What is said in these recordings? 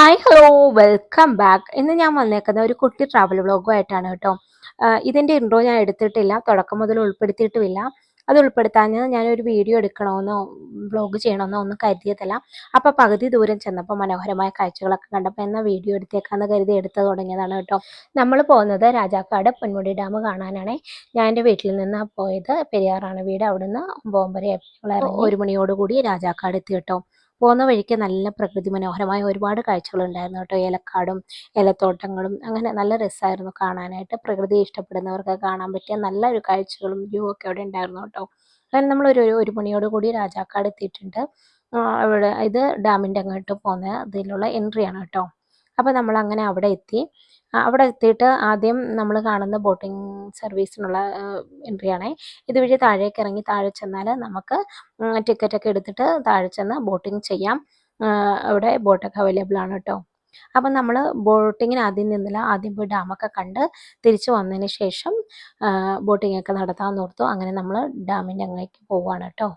Hi hello welcome back ഇന്ന് ഞാൻ വന്നേക്കുന്ന ഒരു കുട്ടി ട്രാവൽ വ്ളോഗുമായിട്ടാണ് കേട്ടോ. ഇതിന്റെ ഇൻട്രോ ഞാൻ എടുത്തിട്ടില്ല. തുടക്കം മുതൽ ഉൾപ്പെടുത്തിയിട്ടുമില്ല. അത് ഉൾപ്പെടുത്താൻ ഞാനൊരു വീഡിയോ എടുക്കണമെന്നോ വ്ളോഗ് ചെയ്യണമെന്നോ ഒന്നും കരുതിയതല്ല. അപ്പോൾ പകുതി ദൂരം ചെന്നപ്പോൾ മനോഹരമായ കാഴ്ചകളൊക്കെ കണ്ടപ്പോൾ എന്നാൽ വീഡിയോ എടുത്തേക്കാന്ന് കരുതി എടുത്ത് തുടങ്ങിയതാണ് കേട്ടോ. നമ്മൾ പോകുന്നത് രാജാക്കാട് പൊന്മുടി ഡാം കാണാനാണ്. ഞാൻ എന്റെ വീട്ടിൽ നിന്ന് പോയത്. പെരിയാറാണ് വീട്. അവിടുന്ന് ബോംബരെ ഒരു മണിയോടുകൂടി രാജാക്കാട് എത്തി കേട്ടോ. പോകുന്ന വഴിക്ക് നല്ല പ്രകൃതി മനോഹരമായ ഒരുപാട് കാഴ്ചകളുണ്ടായിരുന്നു കേട്ടോ. ഏലക്കാടും ഏലത്തോട്ടങ്ങളും അങ്ങനെ നല്ല രസമായിരുന്നു കാണാനായിട്ട്. പ്രകൃതി ഇഷ്ടപ്പെടുന്നവർക്ക് കാണാൻ പറ്റിയ നല്ലൊരു കാഴ്ചകളും വ്യൂ ഒക്കെ അവിടെ ഉണ്ടായിരുന്നു കേട്ടോ. അങ്ങനെ നമ്മൾ ഒരു മണിയോട് കൂടി രാജാക്കാട് എത്തിയിട്ടുണ്ട്. അവിടെ ഇത് ഡാമിന്റെ അങ്ങോട്ട് പോകുന്ന ഇതിലുള്ള എൻട്രി ആണ് കേട്ടോ. അപ്പോൾ നമ്മൾ അങ്ങനെ അവിടെ എത്തി. അവിടെ എത്തിയിട്ട് ആദ്യം നമ്മൾ കാണുന്ന ബോട്ടിംഗ് സർവീസിനുള്ള എൻട്രി ആണേ. ഇതുവഴി താഴേക്ക് ഇറങ്ങി താഴെ ചെന്നാൽ നമുക്ക് ടിക്കറ്റൊക്കെ എടുത്തിട്ട് താഴെ ചെന്ന് ബോട്ടിംഗ് ചെയ്യാം. അവിടെ ബോട്ടൊക്കെ അവൈലബിൾ ആണ് കേട്ടോ അപ്പം നമ്മൾ ബോട്ടിങ്ങിന് ആദ്യം നിന്നില്ല. ആദ്യം പോയി ഡാമൊക്കെ കണ്ട് തിരിച്ചു വന്നതിന് ശേഷം ബോട്ടിങ്ങൊക്കെ നടത്താമെന്ന് ഓർത്തു. അങ്ങനെ നമ്മൾ ഡാമിന്റെ അങ്ങേക്ക് പോവുകയാണ് കേട്ടോ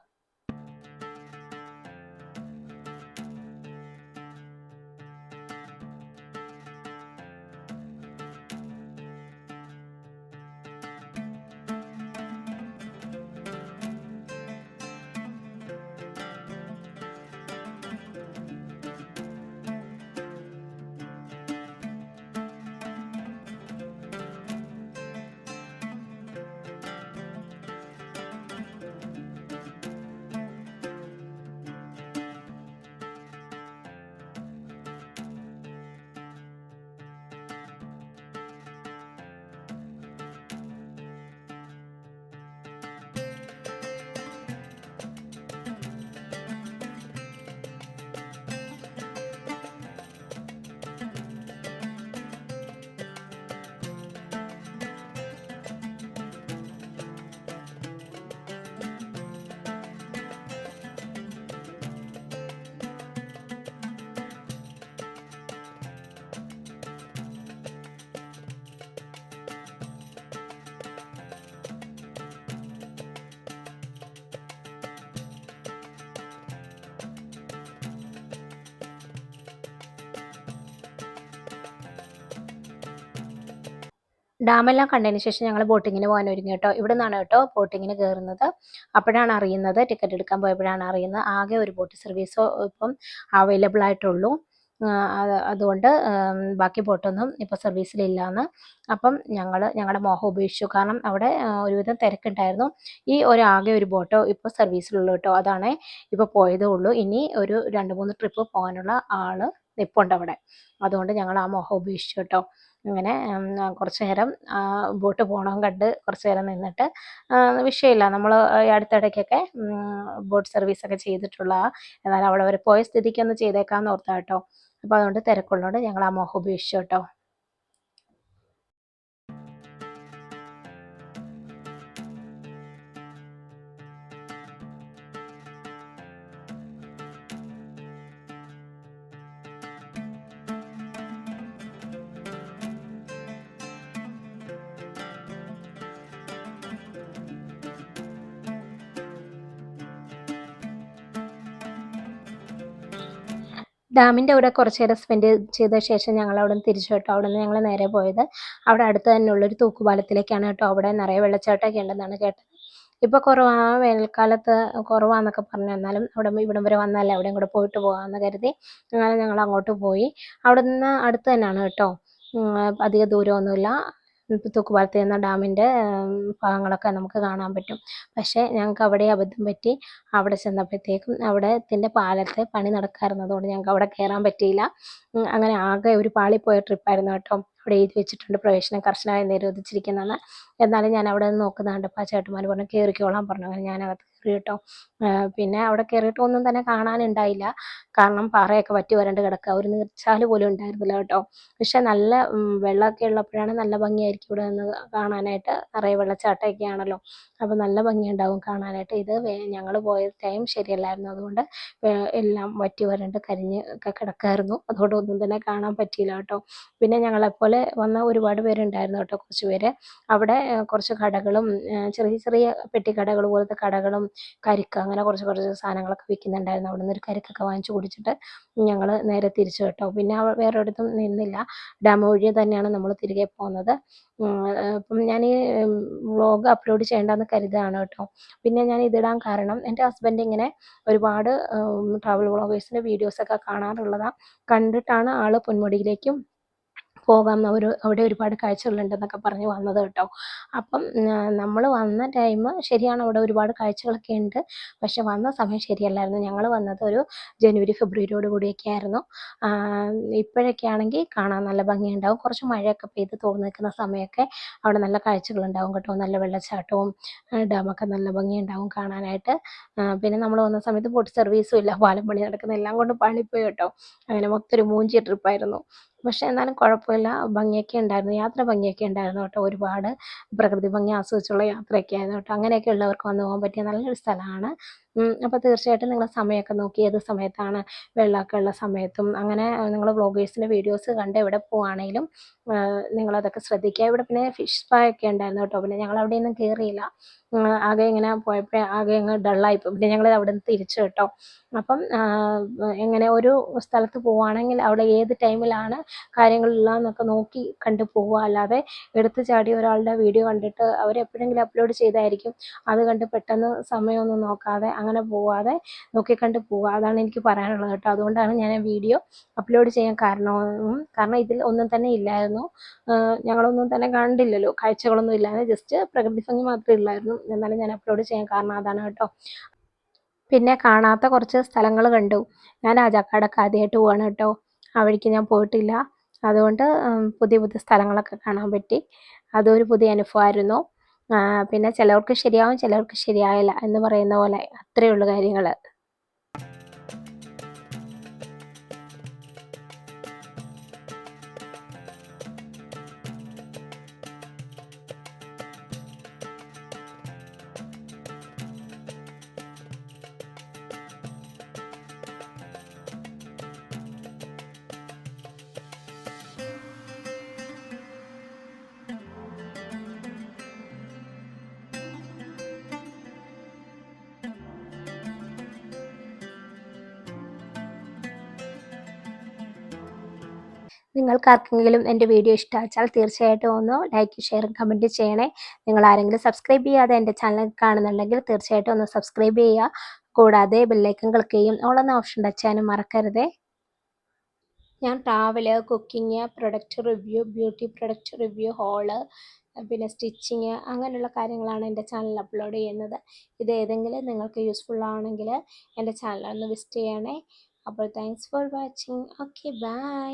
ഡാമെല്ലാം കണ്ടതിന് ശേഷം ഞങ്ങൾ ബോട്ടിങ്ങിന് പോകാൻ ഒരുങ്ങി കേട്ടോ. ഇവിടെ നിന്നാണ് കേട്ടോ ബോട്ടിങ്ങിന് കയറുന്നത് അപ്പോഴാണ് അറിയുന്നത് ടിക്കറ്റ് എടുക്കാൻ പോയപ്പോഴാണ് അറിയുന്നത്. ആകെ ഒരു ബോട്ട് സർവീസോ ഇപ്പം അവൈലബിൾ ആയിട്ടുള്ളൂ. അതുകൊണ്ട് ബാക്കി ബോട്ടൊന്നും ഇപ്പോൾ സർവീസിലില്ലാന്ന്. അപ്പം ഞങ്ങൾ ഞങ്ങളുടെ മോഹം ഉപേക്ഷിച്ചു. കാരണം അവിടെ ഒരുവിധം തിരക്കുണ്ടായിരുന്നു. ഈ ഒരു ആകെ ഒരു ബോട്ടോ ഇപ്പോൾ സർവീസിലുള്ളൂ കേട്ടോ. അതാണ് ഇപ്പോൾ പോയതേ ഉള്ളൂ. ഇനി ഒരു രണ്ട് മൂന്ന് ട്രിപ്പ് പോകാനുള്ള ആൾ നിപ്പുണ്ട് അവിടെ അതുകൊണ്ട് ഞങ്ങൾ ആ മുഖം ഉപേക്ഷിച്ചു കേട്ടോ. അങ്ങനെ കുറച്ച് നേരം ബോട്ട് പോകണം കണ്ട് കുറച്ച് നേരം നിന്നിട്ട് വിഷയമില്ല. നമ്മൾ അടുത്തിടയ്ക്കൊക്കെ ബോട്ട് സർവീസൊക്കെ ചെയ്തിട്ടുള്ള എന്നാൽ അവിടെ വരെ പോയ സ്ഥിതിക്ക് ഒന്ന് ചെയ്തേക്കാമെന്ന് ഓർത്താ അപ്പോൾ അതുകൊണ്ട് തിരക്കുള്ളതുകൊണ്ട് ഞങ്ങൾ ആ മുഖം ഉപേക്ഷിച്ചു കേട്ടോ. ഡാമിന്റെ അവിടെ കുറച്ച് നേരം സ്പെൻഡ് ചെയ്ത ശേഷം ഞങ്ങൾ അവിടെ നിന്ന് തിരിച്ചു കേട്ടോ. അവിടെ നിന്ന് ഞങ്ങൾ നേരെ പോയത്. അവിടെ അടുത്ത് തന്നെയുള്ളൊരു തൂക്കുപാലത്തിലേക്കാണ് കേട്ടോ. അവിടെ നിറയെ വെള്ളച്ചാട്ടമൊക്കെ ഉണ്ടെന്നാണ് കേട്ടത്. ഇപ്പോൾ കുറവാ വേനൽക്കാലത്ത് കുറവാന്നൊക്കെ പറഞ്ഞു. എന്നാലും അവിടെ ഇവിടം വരെ വന്നാലേ അവിടെയും കൂടെ പോയിട്ട് പോകാമെന്ന് കരുതി അങ്ങനെ ഞങ്ങൾ അങ്ങോട്ട് പോയി. അവിടെ നിന്ന് അടുത്ത് തന്നെയാണ് കേട്ടോ. അധിക ദൂരമൊന്നുമില്ല. തൂക്കുപാലത്തിൽ ഡാമിന്റെ ഭാഗങ്ങളൊക്കെ നമുക്ക് കാണാൻ പറ്റും. പക്ഷേ ഞങ്ങൾക്ക് അവിടെ അബദ്ധം പറ്റി. അവിടെ ചെന്നപ്പോഴത്തേക്കും അവിടെ ത്തിന്റെ പാലത്തെ പണി നടക്കാറുന്നതുകൊണ്ട് ഞങ്ങൾക്ക് അവിടെ കയറാൻ പറ്റിയില്ല. അങ്ങനെ ആകെ ഒരു പാളി പോയ ട്രിപ്പായിരുന്നു കേട്ടോ. അവിടെ എഴുതി വെച്ചിട്ടുണ്ട്. പ്രവേശനം കർശനമായി നിരോധിച്ചിരിക്കുന്നതെന്ന് എന്നാലും ഞാൻ അവിടെ നിന്ന് നോക്കുന്ന കണ്ടപ്പോൾ ആ ചേട്ടന്മാർ പറഞ്ഞു കയറിക്കോളാൻ പറഞ്ഞു. അങ്ങനെ ഞാൻ അകത്ത് കയറി കേട്ടോ. പിന്നെ അവിടെ കയറിയിട്ട് ഒന്നും തന്നെ കാണാനുണ്ടായില്ല. കാരണം പാറയൊക്കെ വറ്റി വരണ്ട് കിടക്കുക. ഒരു നീർച്ചാൽ പോലും ഉണ്ടായിരുന്നില്ല കേട്ടോ. പക്ഷെ നല്ല വെള്ളമൊക്കെ ഉള്ളപ്പോഴാണ് നല്ല ഭംഗിയായിരിക്കും ഇവിടെ നിന്ന് കാണാനായിട്ട്. നിറയെ വെള്ളച്ചാട്ടമൊക്കെ ആണല്ലോ. അപ്പോൾ നല്ല ഭംഗിയുണ്ടാവും കാണാനായിട്ട്. ഇത് ഞങ്ങൾ പോയ ടൈം ശരിയല്ലായിരുന്നു. അതുകൊണ്ട് എല്ലാം വറ്റി വരണ്ട് കരിഞ്ഞ് ഒക്കെ കിടക്കായിരുന്നു. അതുകൊണ്ട് ഒന്നും തന്നെ കാണാൻ പറ്റിയില്ല കേട്ടോ. പിന്നെ ഞങ്ങളെപ്പോലെ അതുപോലെ വന്ന ഒരുപാട് പേരുണ്ടായിരുന്നു കേട്ടോ കുറച്ച് പേര് അവിടെ കുറച്ച് കടകളും ചെറിയ ചെറിയ പെട്ടിക്കടകൾ പോലത്തെ കടകളും കരിക്ക് അങ്ങനെ കുറച്ച് കുറച്ച് സാധനങ്ങളൊക്കെ വിൽക്കുന്നുണ്ടായിരുന്നു. അവിടെ നിന്ന് ഒരു കരിക്കൊക്കെ വാങ്ങിച്ചു കുടിച്ചിട്ട് ഞങ്ങൾ നേരെ തിരിച്ചു കേട്ടോ. പിന്നെ വേറെ ഒരിടത്തും നിന്നില്ല. ഡാം വഴി തന്നെയാണ് നമ്മൾ തിരികെ പോകുന്നത്. അപ്പം ഞാൻ ഈ വ്ളോഗ് അപ്ലോഡ് ചെയ്യേണ്ടെന്ന് കരുതാണ് കേട്ടോ. പിന്നെ ഞാൻ ഇതിടാൻ കാരണം എന്റെ ഹസ്ബൻഡ് ഇങ്ങനെ ഒരുപാട് ട്രാവൽ വ്ളോഗേഴ്സിന്റെ വീഡിയോസൊക്കെ കാണാറുള്ളതാണ് കണ്ടിട്ടാണ് ആൾ പൊന്മുടിയിലേക്കും പോകാം. ഒരു അവിടെ ഒരുപാട് കാഴ്ചകളുണ്ടെന്നൊക്കെ പറഞ്ഞ് വന്നത് കേട്ടോ. അപ്പം നമ്മൾ വന്ന ടൈം ശരിയാണ്. അവിടെ ഒരുപാട് കാഴ്ചകളൊക്കെ ഉണ്ട്. പക്ഷെ വന്ന സമയം ശരിയല്ലായിരുന്നു. ഞങ്ങൾ വന്നത് ഒരു ജനുവരി ഫെബ്രുവരിയോട് കൂടിയൊക്കെ ആയിരുന്നു. ഇപ്പോഴൊക്കെ ആണെങ്കിൽ കാണാൻ നല്ല ഭംഗിയുണ്ടാവും. കുറച്ച് മഴയൊക്കെ പെയ്ത് തോന്നി നിൽക്കുന്ന സമയമൊക്കെ അവിടെ നല്ല കാഴ്ചകളുണ്ടാവും കേട്ടോ. നല്ല വെള്ളച്ചാട്ടവും ഡാമൊക്കെ നല്ല ഭംഗിയുണ്ടാവും കാണാനായിട്ട്. പിന്നെ നമ്മൾ വന്ന സമയത്ത് ബോട്ട് സർവീസും ഇല്ല. പാലം പണി നടക്കുന്ന എല്ലാം കൊണ്ട് പാളിപ്പോയി കേട്ടോ. അങ്ങനെ മൊത്തം ഒരു മൂഞ്ചി ട്രിപ്പായിരുന്നു പക്ഷേ എന്നാലും കുഴപ്പമില്ല. ഭംഗിയൊക്കെ ഉണ്ടായിരുന്നു. യാത്ര ഭംഗിയൊക്കെ ഉണ്ടായിരുന്നു കേട്ടോ. ഒരുപാട് പ്രകൃതി ഭംഗി ആസ്വദിച്ചുള്ള യാത്രയൊക്കെ ആയിരുന്നു കേട്ടോ. അങ്ങനെയൊക്കെ ഉള്ളവർക്ക് വന്നു പോകാൻ പറ്റിയ നല്ലൊരു സ്ഥലമാണ് അപ്പോൾ തീർച്ചയായിട്ടും നിങ്ങൾ സമയമൊക്കെ നോക്കി ഏത് സമയത്താണ് വെള്ളമൊക്കെ ഉള്ള സമയത്തും അങ്ങനെ നിങ്ങൾ വ്ളോഗേഴ്സിന്റെ വീഡിയോസ് കണ്ട് എവിടെ പോവുകയാണെങ്കിലും നിങ്ങളതൊക്കെ ശ്രദ്ധിക്കുക. ഇവിടെ പിന്നെ ഫിഷ് സ്പാ ഒക്കെ ഉണ്ടായിരുന്നു കേട്ടോ പിന്നെ ഞങ്ങൾ അവിടെ അവിടെയൊന്നും കയറിയില്ല ആകെ ഇങ്ങനെ പോയപ്പോഴേ ആകെ അങ്ങ് ഡള്ളായിപ്പോയി പിന്നെ ഞങ്ങൾ അവിടെ നിന്ന് തിരിച്ചു കേട്ടോ. അപ്പം എങ്ങനെ ഒരു സ്ഥലത്ത് പോവുകയാണെങ്കിൽ അവിടെ ഏത് ടൈമിലാണ് കാര്യങ്ങളുള്ളതെന്നൊക്കെ നോക്കി കണ്ടു പോവുക. അല്ലാതെ എടുത്തു ചാടി ഒരാളുടെ വീഡിയോ കണ്ടിട്ട് അവരെപ്പോഴെങ്കിലും അപ്ലോഡ് ചെയ്തായിരിക്കും. അത് കണ്ട് പെട്ടെന്ന് സമയമൊന്നും നോക്കാതെ അങ്ങനെ പോവാതെ നോക്കിക്കണ്ട് പോവുക അതാണ് എനിക്ക് പറയാനുള്ളത് കേട്ടോ. അതുകൊണ്ടാണ് ഞാൻ വീഡിയോ അപ്ലോഡ് ചെയ്യാൻ കാരണം കാരണം ഇതിൽ ഒന്നും തന്നെ ഇല്ലായിരുന്നു. ഞങ്ങളൊന്നും തന്നെ കണ്ടില്ലല്ലോ. കാഴ്ചകളൊന്നും ഇല്ലായിരുന്നു ജസ്റ്റ് പ്രകൃതി ഭംഗി മാത്രമേ ഉള്ളായിരുന്നു. എന്നാലും ഞാൻ അപ്ലോഡ് ചെയ്യാൻ കാരണം അതാണ് കേട്ടോ. പിന്നെ കാണാത്ത കുറച്ച് സ്ഥലങ്ങൾ കണ്ടു. ഞാൻ രാജാക്കാടൊക്കെ ആദ്യമായിട്ട് പോവാണ് കേട്ടോ. ആ ഞാൻ പോയിട്ടില്ല. അതുകൊണ്ട് പുതിയ പുതിയ സ്ഥലങ്ങളൊക്കെ കാണാൻ പറ്റി. അതൊരു പുതിയ അനുഭവമായിരുന്നു. പിന്നെ ചിലർക്ക് ശരിയാവും ചിലർക്ക് ശരിയാവില്ല എന്ന് പറയുന്ന പോലെ അത്രയേ ഉള്ളൂ കാര്യങ്ങൾ നിങ്ങൾക്ക് ആർക്കെങ്കിലും എന്റെ വീഡിയോ ഇഷ്ടമാച്ചാൽ തീർച്ചയായിട്ടും ഒന്ന് ലൈക്ക് ഷെയർ കമന്റ് ചെയ്യണേ. നിങ്ങൾ ആരെങ്കിലും സബ്സ്ക്രൈബ് ചെയ്യാതെ എന്റെ ചാനൽ കാണുന്നുണ്ടെങ്കിൽ തീർച്ചയായിട്ടും ഒന്ന് സബ്സ്ക്രൈബ് ചെയ്യുക. കൂടാതെ ബെല്ലൈക്കൺ ക്ലിക്ക് ചെയ്യും. ഓളെന്ന ഓപ്ഷൻ ടച്ച് ചെയ്യാനും മറക്കരുതേ. ഞാൻ travel cooking product review beauty product review whole പിന്നെ സ്റ്റിച്ചിങ് അങ്ങനെയുള്ള കാര്യങ്ങളാണ് എന്റെ ചാനൽ അപ്ലോഡ് ചെയ്യുന്നത്. ഇത് ഏതെങ്കിലും നിങ്ങൾക്ക് യൂസ്ഫുൾ ആണെങ്കിൽ എന്റെ ചാനൽ ഒന്ന് വിസിറ്റ് ചെയ്യണേ. അപ്പോൾ thanks for watching okay bye